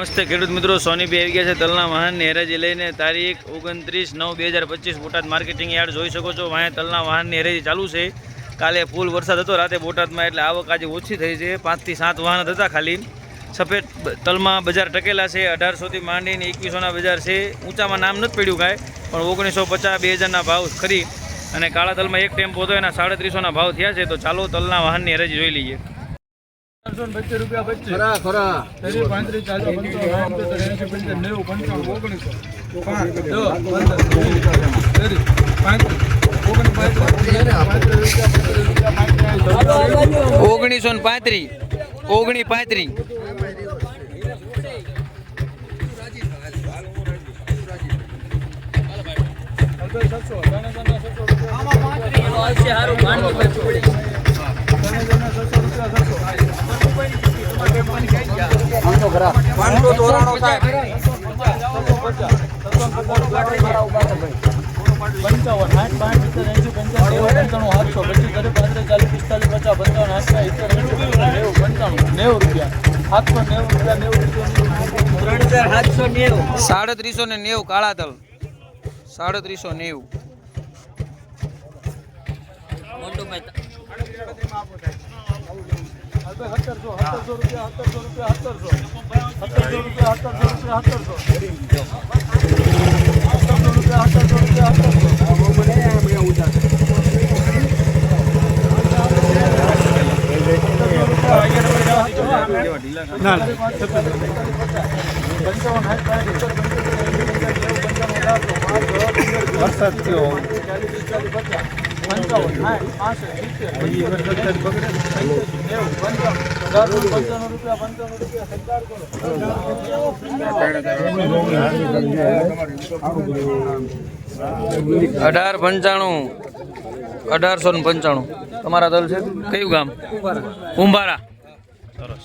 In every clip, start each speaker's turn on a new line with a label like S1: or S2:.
S1: નમસ્તે ખેડૂત મિત્રો, સોની બી આવી ગયા છે તલના વાહનની હેરાજી લઈને તારીખ ઓગણત્રીસ નવ બે હજાર પચીસ બોટાદ માર્કેટિંગ યાર્ડ જોઈ શકો છો. વાંહે તલના વાહનની હેરાજી ચાલુ છે. કાલે ફૂલ વરસાદ હતો, રાતે બોટાદમાં એટલે આવક આજે ઓછી થઈ છે. પાંચથી સાત વાહન હતા ખાલી. સફેદ તલમાં બજાર ટકેલા છે. અઢારસોથી માંડીને એકવીસોના બજાર છે. ઊંચામાં નામ નથી પડ્યું કાંઈ, પણ ઓગણીસો પચાસ બે હજારના ભાવ ખરી. અને કાળા તલમાં એક ટેમ્પો હતો, એના સાડત્રીસોના ભાવ થયા છે. તો ચાલો તલના વાહનની હેરાજી જોઈ લઈએ.
S2: ઓગણીસો.
S1: ને પાંત્રીસ ઓગણી પાંત્રીસ.
S2: નબ્બે,
S3: પાંચસો
S2: સાતસો ચાલીસ પિસ્તાલીસ પચાસ પંચાવન સિત્તેર પંચાવન નેવું નેવું રૂપિયા સાતસો નેવું નેવું રૂપિયા
S1: સાડત્રીસો ને નેવું કાળા તલ સાડત્રીસો નેવું.
S2: સત્તરસો સત્તરસો રૂપિયા સત્તરસો રૂપિયા સત્તરસો સત્તરસો રૂપિયા સત્તરસો રૂપિયા સત્તરસો સત્તરસો રૂપિયા સત્તરસો રૂપિયા પંચાવન સાઠ પાસઠ સિત્તેર નેવું પંચાવન પંચાવન રૂપિયા પંચાવન રૂપિયા સરકાર કરો
S1: અઢાર પંચાણું. અઢારસો ને પંચાણું. તમારા દલ છે? કયું ગામ? કુંભારા સરસ.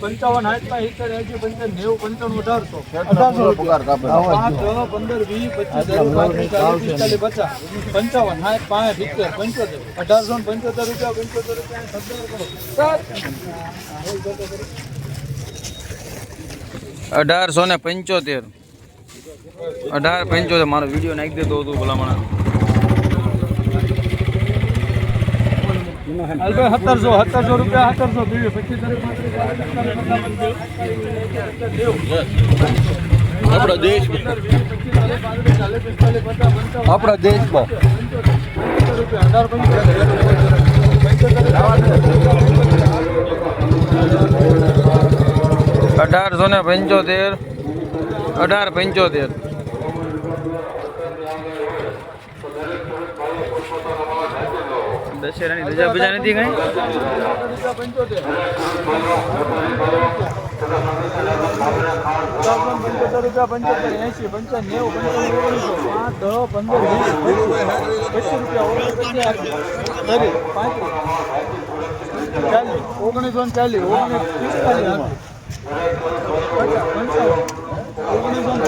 S2: પંચાવન સાઠ પાંચ સિત્તેર પંચાવન નેવું પંચાણું અઢારસો. અઢારસો પાંચ દસ પંદર વીસ પચીસ ત્રીસ પાંત્રીસ ચાલીસ પિસ્તાલીસ પચાસ. પંચાવન સાઠ પાંચ સિત્તેર પંચોતેર. અઢારસો ને પંચોતેર રૂપિયા પંચોતેર રૂપિયા સત્તર કરો.
S1: અઢારસો ને પંચોતેર. અઢાર પંચોતેર. મારો વીડિયો નાખી દેતો હતો ભલામણ.
S2: સત્તરસો સત્તરસો રૂપિયા સત્તરસો પચાસ
S3: આપણા દેશ આપણા દેશમાં
S1: અઢારસો ને પંચોતેર અઢાર પંચોતેર દશેરાની રજા બજા નથી કઈ
S2: ઓગણીસો ને ચાલીસ ઓગણીસ ઓગણીસો ને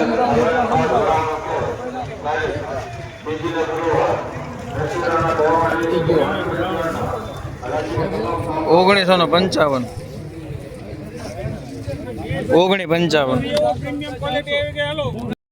S2: પંચાવન
S1: ઓગણીસો ને પંચાવન. ઓગણી પંચાવન.